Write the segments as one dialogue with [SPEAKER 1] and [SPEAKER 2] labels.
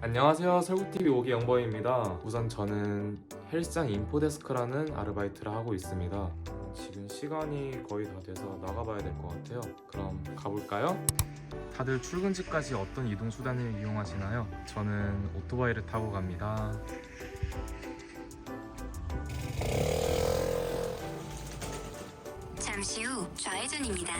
[SPEAKER 1] 안녕하세요. 설국TV 오기 영범입니다. 우선 저는 헬스장 인포데스크라는 아르바이트를 하고 있습니다. 지금 시간이 거의 다 돼서 나가봐야 될 것 같아요. 그럼 가볼까요? 다들 출근지까지 어떤 이동 수단을 이용하시나요? 저는 오토바이를 타고 갑니다.
[SPEAKER 2] 잠시 후 좌회전입니다.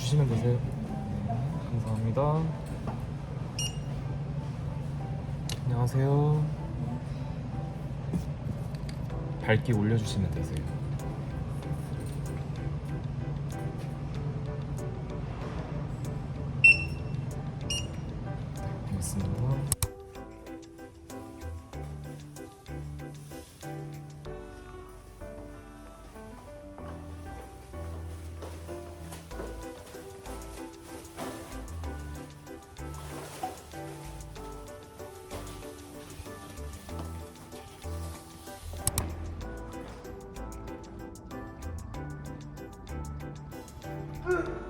[SPEAKER 1] 주시면 되세요. 감사합니다. 안녕하세요. 밝기 올려주시면 되세요. 고맙습니다. Ugh!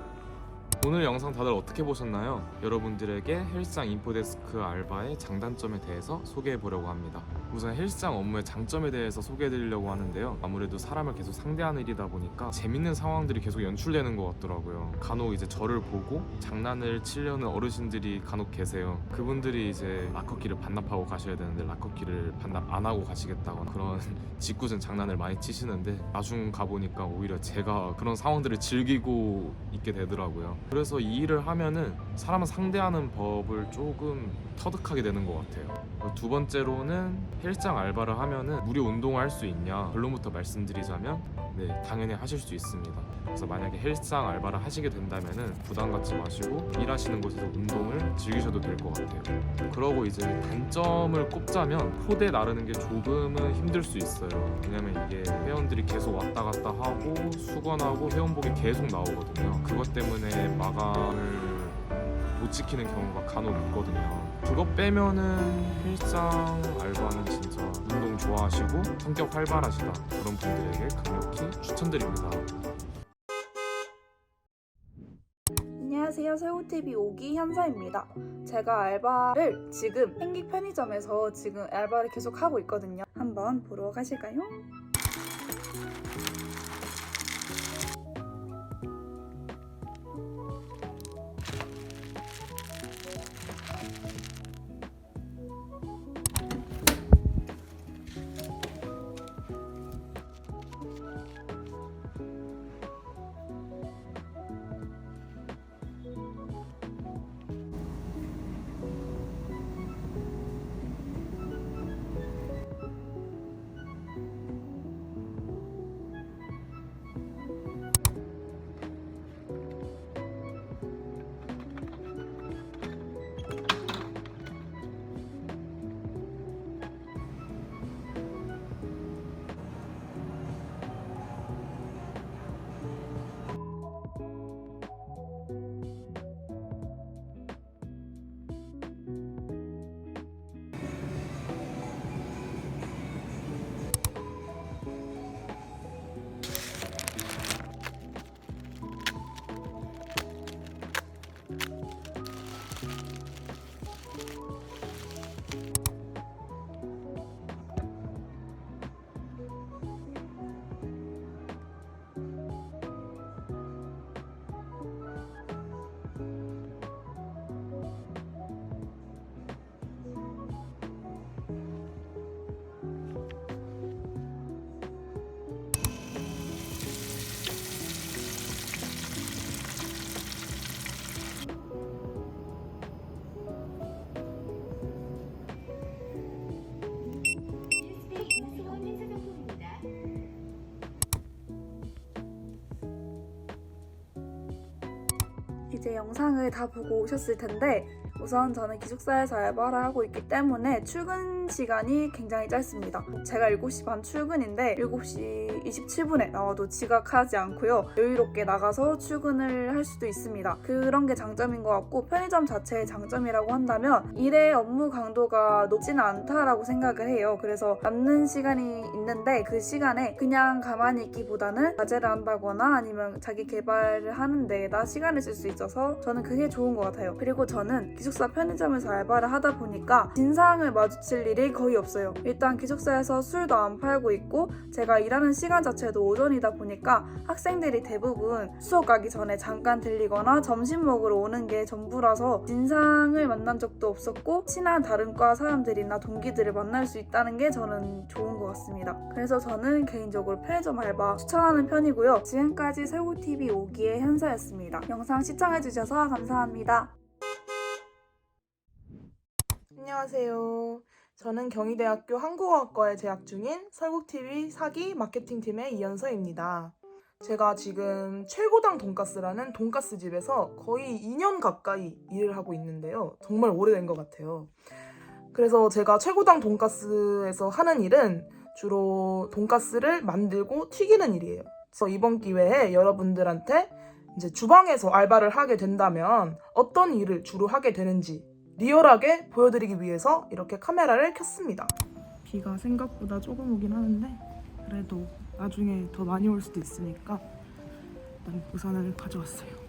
[SPEAKER 1] 오늘 영상 다들 어떻게 보셨나요? 여러분들에게 헬스장 인포데스크 알바의 장단점에 대해서 소개해 보려고 합니다. 우선 헬스장 업무의 장점에 대해서 소개해 드리려고 하는데요. 아무래도 사람을 계속 상대하는 일이다 보니까 재밌는 상황들이 계속 연출되는 것 같더라고요. 간혹 이제 저를 보고 장난을 치려는 어르신들이 간혹 계세요. 그분들이 이제 락커키를 반납하고 가셔야 되는데 락커키를 반납 안 하고 가시겠다거나 그런 짓궂은 장난을 많이 치시는데 나중 가보니까 오히려 제가 그런 상황들을 즐기고 있게 되더라고요. 그래서 이 일을 하면은 사람을 상대하는 법을 조금 터득하게 되는 것 같아요. 두 번째로는 헬스장 알바를 하면은 무료 운동을 할 수 있냐? 결론부터 말씀드리자면 네, 당연히 하실 수 있습니다. 그래서 만약에 헬스장 알바를 하시게 된다면은 부담 갖지 마시고 일하시는 곳에서 운동을 즐기셔도 될 것 같아요. 그러고 이제 단점을 꼽자면 포대 나르는 게 조금은 힘들 수 있어요. 왜냐면 이게 회원들이 계속 왔다 갔다 하고 수건하고 회원복이 계속 나오거든요. 그것 때문에 마감을 못 지키는 경우가 간혹 있거든요. 그거 빼면은 헬스장 알바는 진짜 운동 좋아하시고 성격 활발하시다 그런 분들에게 강력히 추천드립니다.
[SPEAKER 3] 안녕하세요. 새우TV 오기 현사입니다. 제가 알바를 지금 행기 편의점에서 지금 알바를 계속 하고 있거든요. 한번 보러 가실까요? 영상을 다 보고 오셨을 텐데 우선 저는 기숙사에서 알바를 하고 있기 때문에 출근 시간이 굉장히 짧습니다. 제가 7시 반 출근인데 7시 27분에 나와도 지각하지 않고요. 여유롭게 나가서 출근을 할 수도 있습니다. 그런 게 장점인 것 같고 편의점 자체의 장점이라고 한다면 일의 업무 강도가 높지는 않다라고 생각을 해요. 그래서 남는 시간이 있는데 그 시간에 그냥 가만히 있기보다는 과제를 한다거나 아니면 자기 개발을 하는 데에다 시간을 쓸 수 있어서 저는 그게 좋은 것 같아요. 그리고 저는 기숙사 편의점에서 알바를 하다 보니까 진상을 마주칠 일이 거의 없어요. 일단 기숙사에서 술도 안 팔고 있고 제가 일하는 시간 자체도 오전이다 보니까 학생들이 대부분 수업 가기 전에 잠깐 들리거나 점심 먹으러 오는 게 전부라서 진상을 만난 적도 없었고 친한 다른 과 사람들이나 동기들을 만날 수 있다는 게 저는 좋은 것 같습니다. 그래서 저는 개인적으로 편의점 알바 추천하는 편이고요. 지금까지 세고TV 5기의 현서였습니다. 영상 시청해주셔서 감사합니다.
[SPEAKER 2] 안녕하세요. 저는 경희대학교 한국어학과에 재학 중인 설국TV 사기 마케팅팀의 이현서입니다. 제가 지금 최고당 돈가스라는 돈가스 집에서 거의 2년 가까이 일을 하고 있는데요. 정말 오래된 것 같아요. 그래서 제가 최고당 돈가스에서 하는 일은 주로 돈가스를 만들고 튀기는 일이에요. 그래서 이번 기회에 여러분들한테 이제 주방에서 알바를 하게 된다면 어떤 일을 주로 하게 되는지 리얼하게 보여드리기 위해서 이렇게 카메라를 켰습니다. 비가 생각보다 조금 오긴 하는데 그래도 나중에 더 많이 올 수도 있으니까 일단 우산을 가져왔어요.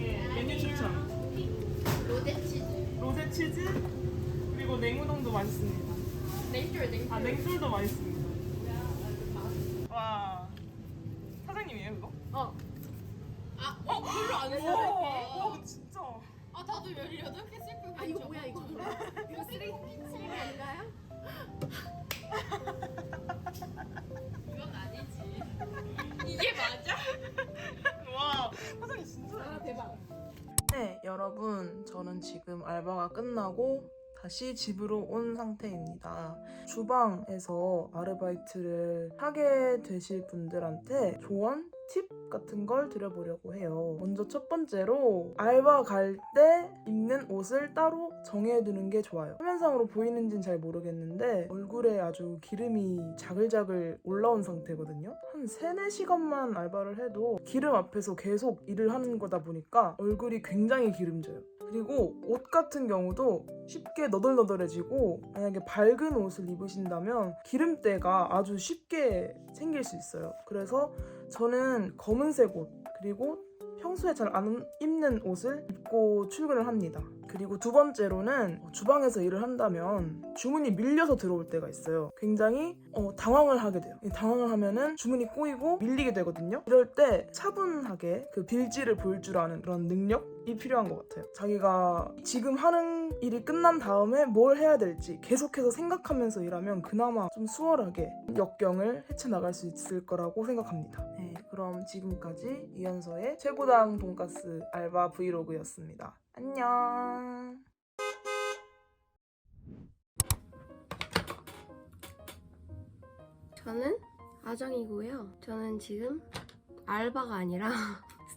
[SPEAKER 2] 알바생의 메뉴 추천.
[SPEAKER 4] 로제 치즈.
[SPEAKER 2] 로제 치즈 그리고 냉우동도 맛있습니다.
[SPEAKER 4] 냉줄 냉줄.
[SPEAKER 2] 아 냉술도 맛있습니다. 지금 알바가 끝나고 다시 집으로 온 상태입니다. 주방에서 아르바이트를 하게 되실 분들한테 조언? 팁 같은 걸 드려보려고 해요. 먼저 첫 번째로 알바 갈 때 입는 옷을 따로 정해두는 게 좋아요. 화면상으로 보이는지는 잘 모르겠는데 얼굴에 아주 기름이 자글자글 올라온 상태거든요. 한 3, 4시간만 알바를 해도 기름 앞에서 계속 일을 하는 거다 보니까 얼굴이 굉장히 기름져요. 그리고 옷 같은 경우도 쉽게 너덜너덜해지고 만약에 밝은 옷을 입으신다면 기름때가 아주 쉽게 생길 수 있어요. 그래서 저는 검은색 옷 그리고 평소에 잘 안 입는 옷을 입고 출근을 합니다. 그리고 두 번째로는 주방에서 일을 한다면 주문이 밀려서 들어올 때가 있어요. 굉장히 어, 당황을 하게 돼요. 이 당황을 하면은 주문이 꼬이고 밀리게 되거든요. 이럴 때 차분하게 그 빌지를 볼 줄 아는 그런 능력 이 필요한 것 같아요. 자기가 지금 하는 일이 끝난 다음에 뭘 해야 될지 계속해서 생각하면서 일하면 그나마 좀 수월하게 역경을 헤쳐나갈 수 있을 거라고 생각합니다. 네, 그럼 지금까지 이현서의 최고당 돈가스 알바 브이로그였습니다. 안녕.
[SPEAKER 5] 저는 아정이고요. 저는 지금 알바가 아니라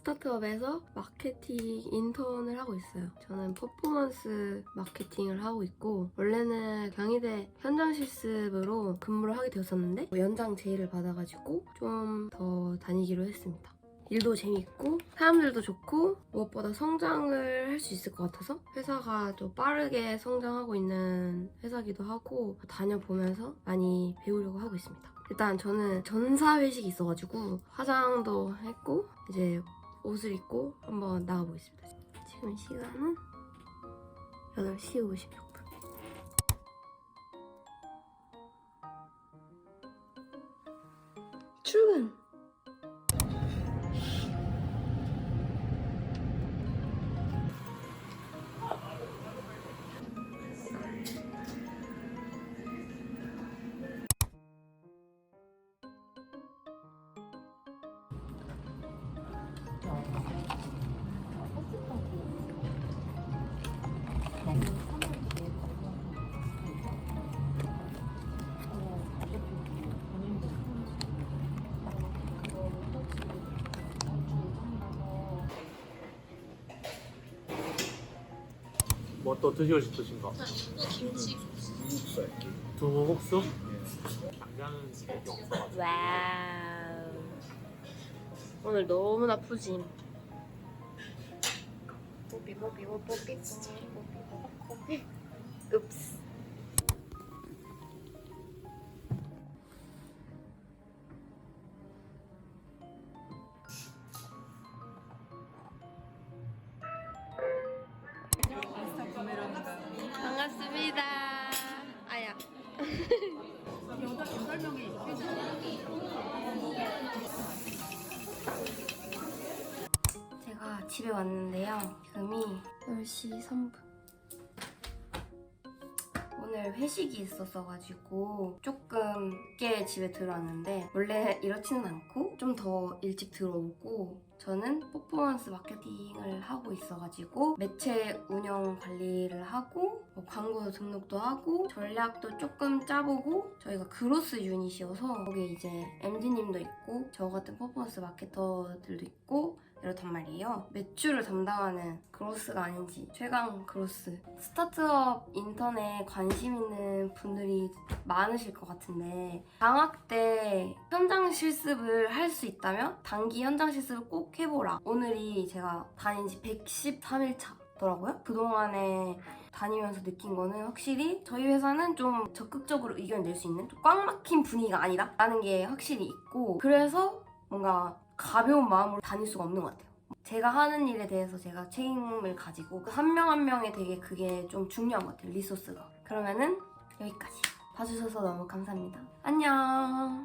[SPEAKER 5] 스타트업에서 마케팅 인턴을 하고 있어요. 저는 퍼포먼스 마케팅을 하고 있고 원래는 경희대 현장 실습으로 근무를 하게 되었었는데 연장 제의를 받아가지고 좀 더 다니기로 했습니다. 일도 재밌고 사람들도 좋고 무엇보다 성장을 할 수 있을 것 같아서 회사가 좀 빠르게 성장하고 있는 회사기도 하고 다녀보면서 많이 배우려고 하고 있습니다. 일단 저는 전사 회식이 있어가지고 화장도 했고 이제 옷을 입고 한번 나가보겠습니다. 지금 시간은 8시 56분. 출근!
[SPEAKER 6] 뭐 또 드시고 싶으신가?
[SPEAKER 4] 김치.
[SPEAKER 6] 두부국수? 당장은 없어가지고
[SPEAKER 5] 와우. 오늘 너무나 푸짐. 뽀삐 뽀삐 뽀삐 뽀삐 뽀삐 뽀삐. 읍스. 10시 3분. 오늘 회식이 있었어가지고 조금 늦게 집에 들어왔는데 원래 이렇지는 않고 좀 더 일찍 들어오고 저는 퍼포먼스 마케팅을 하고 있어가지고 매체 운영 관리를 하고 뭐 광고 등록도 하고 전략도 조금 짜보고 저희가 그로스 유닛이어서 거기에 이제 MD님도 있고 저 같은 퍼포먼스 마케터들도 있고 이렇단 말이에요. 매출을 담당하는 그로스가 아닌지 최강 그로스. 스타트업 인턴에 관심 있는 분들이 많으실 것 같은데 방학 때 현장 실습을 할 수 있다면 단기 현장 실습을 꼭 해보라. 오늘이 제가 다닌 지 113일 차 더라고요. 그동안에 다니면서 느낀 거는 확실히 저희 회사는 좀 적극적으로 의견 낼 수 있는 좀꽉 막힌 분위기가 아니다 라는 게 확실히 있고 그래서 뭔가 가벼운 마음으로 다닐 수가 없는 것 같아요. 제가 하는 일에 대해서 제가 책임을 가지고 그한명 한 명에 되게 그게 좀 중요한 것 같아요. 리소스가. 그러면은 여기까지 봐주셔서 너무 감사합니다. 안녕.